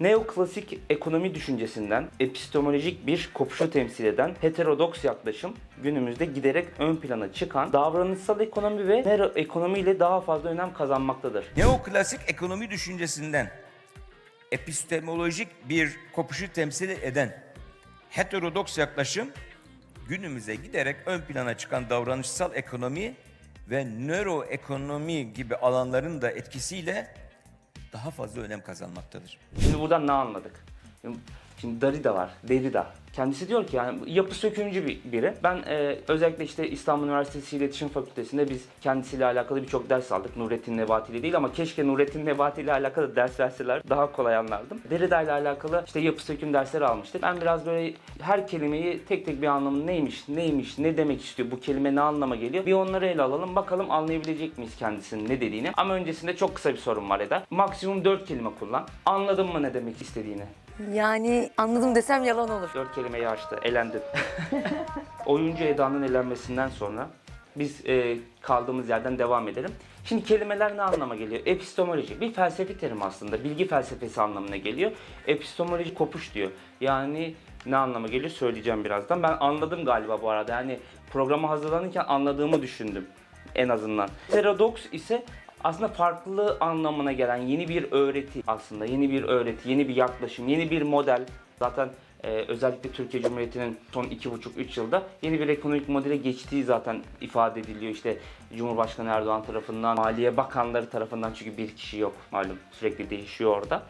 Neoklasik ekonomi düşüncesinden epistemolojik bir kopuşu temsil eden heterodoks yaklaşım günümüzde giderek ön plana çıkan davranışsal ekonomi ve nöroekonomi ile daha fazla önem kazanmaktadır. Neoklasik ekonomi düşüncesinden epistemolojik bir kopuşu temsil eden heterodoks yaklaşım günümüze giderek ön plana çıkan davranışsal ekonomi ve nöroekonomi gibi alanların da etkisiyle daha fazla önem kazanmaktadır. Şimdi buradan ne anladık? Şimdi, Derrida var, Derrida. Kendisi diyor ki yani yapı sökümcü bir biri. Ben e, özellikle işte İstanbul Üniversitesi İletişim Fakültesi'nde biz kendisiyle alakalı birçok ders aldık. Nurettin Nebati ile değil ama keşke Nurettin Nebati ile alakalı ders verseler daha kolay anlardım. Derrida ile alakalı işte yapı söküm dersleri almıştık. Ben biraz böyle her kelimeyi tek tek bir anlamı neymiş, neymiş, ne demek istiyor, bu kelime ne anlama geliyor. Bir onları ele alalım bakalım anlayabilecek miyiz kendisinin ne dediğini. Ama öncesinde çok kısa bir sorum var Eda. Maksimum 4 kelime kullan. Anladın mı ne demek istediğini? Yani anladım desem yalan olur. Dört kelimeyi açtı, elendin. Oyuncu Eda'nın elenmesinden sonra biz e, kaldığımız yerden devam edelim. Şimdi kelimeler ne anlama geliyor? Epistemoloji bir felsefi terim aslında. Bilgi felsefesi anlamına geliyor. Epistemoloji kopuş diyor. Yani ne anlama geliyor söyleyeceğim birazdan. Ben anladım galiba bu arada. Yani programa hazırlanırken anladığımı düşündüm en azından. Heterodoks ise aslında farklı anlamına gelen yeni bir öğreti aslında. Yeni bir öğreti, yeni bir yaklaşım, yeni bir model. Zaten e, özellikle Türkiye Cumhuriyeti'nin son 2,5-3 yılda yeni bir ekonomik modele geçtiği zaten ifade ediliyor. İşte Cumhurbaşkanı Erdoğan tarafından, Maliye Bakanları tarafından çünkü bir kişi yok malum sürekli değişiyor orada.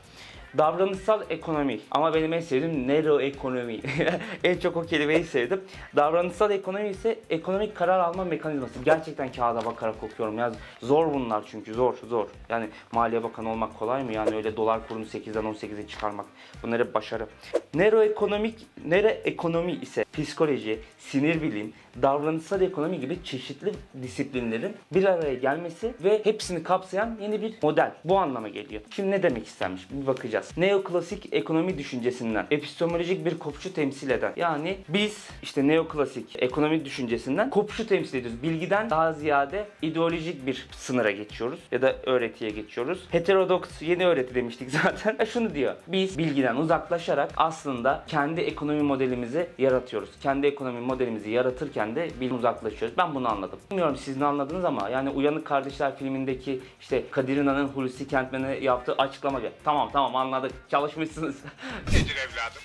Davranışsal ekonomi ama benim en sevdiğim nöroekonomi. en çok o kelimeyi sevdim. Davranışsal ekonomi ise ekonomik karar alma mekanizması. Gerçekten kağıda bakarak okuyorum. Ya zor bunlar çünkü zor zor. Yani Maliye Bakanı olmak kolay mı? Yani öyle dolar kurunu 8'den 18'e çıkarmak. Bunlar hep başarı. Nöroekonomik, nöroekonomi ise psikoloji, sinir bilim, davranışsal ekonomi gibi çeşitli disiplinlerin bir araya gelmesi ve hepsini kapsayan yeni bir model. Bu anlama geliyor. Şimdi ne demek istenmiş? Bir bakacağız. Neoklasik ekonomi düşüncesinden epistemolojik bir kopuşu temsil eden. Yani biz işte neoklasik ekonomi düşüncesinden kopuşu temsil ediyoruz. Bilgiden daha ziyade ideolojik bir sınıra geçiyoruz ya da öğretiye geçiyoruz. Heterodoks yeni öğreti demiştik zaten. Şunu diyor. Biz bilgiden uzaklaşarak aslında kendi ekonomi modelimizi yaratıyoruz. Kendi ekonomi modelimizi yaratırken de bilgiden uzaklaşıyoruz. Ben bunu anladım. Bilmiyorum siz ne anladınız ama yani Uyanık Kardeşler filmindeki işte Kadir İnan'ın Hulusi Kentmen'e yaptığı açıklama gibi. Tamam tamam anladık. Çalışmışsınız. Nedir evladım?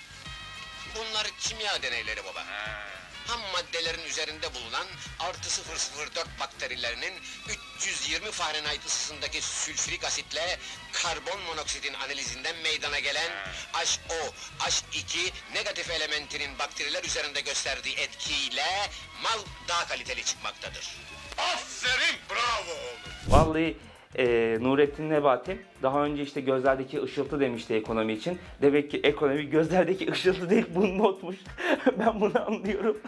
Bunlar kimya deneyleri baba. Ham maddelerin üzerinde bulunan artı 004 bakterilerinin 320 Fahrenheit ısısındaki sülfürik asitle karbon monoksitin analizinden meydana gelen HO, H2 negatif elementinin bakteriler üzerinde gösterdiği etkiyle mal daha kaliteli çıkmaktadır. Aferin bravo oğlum. Vallahi e, Nurettin Nebati daha önce işte gözlerdeki ışıltı demişti ekonomi için. Demek ki ekonomi gözlerdeki ışıltı değil bu notmuş. ben bunu anlıyorum.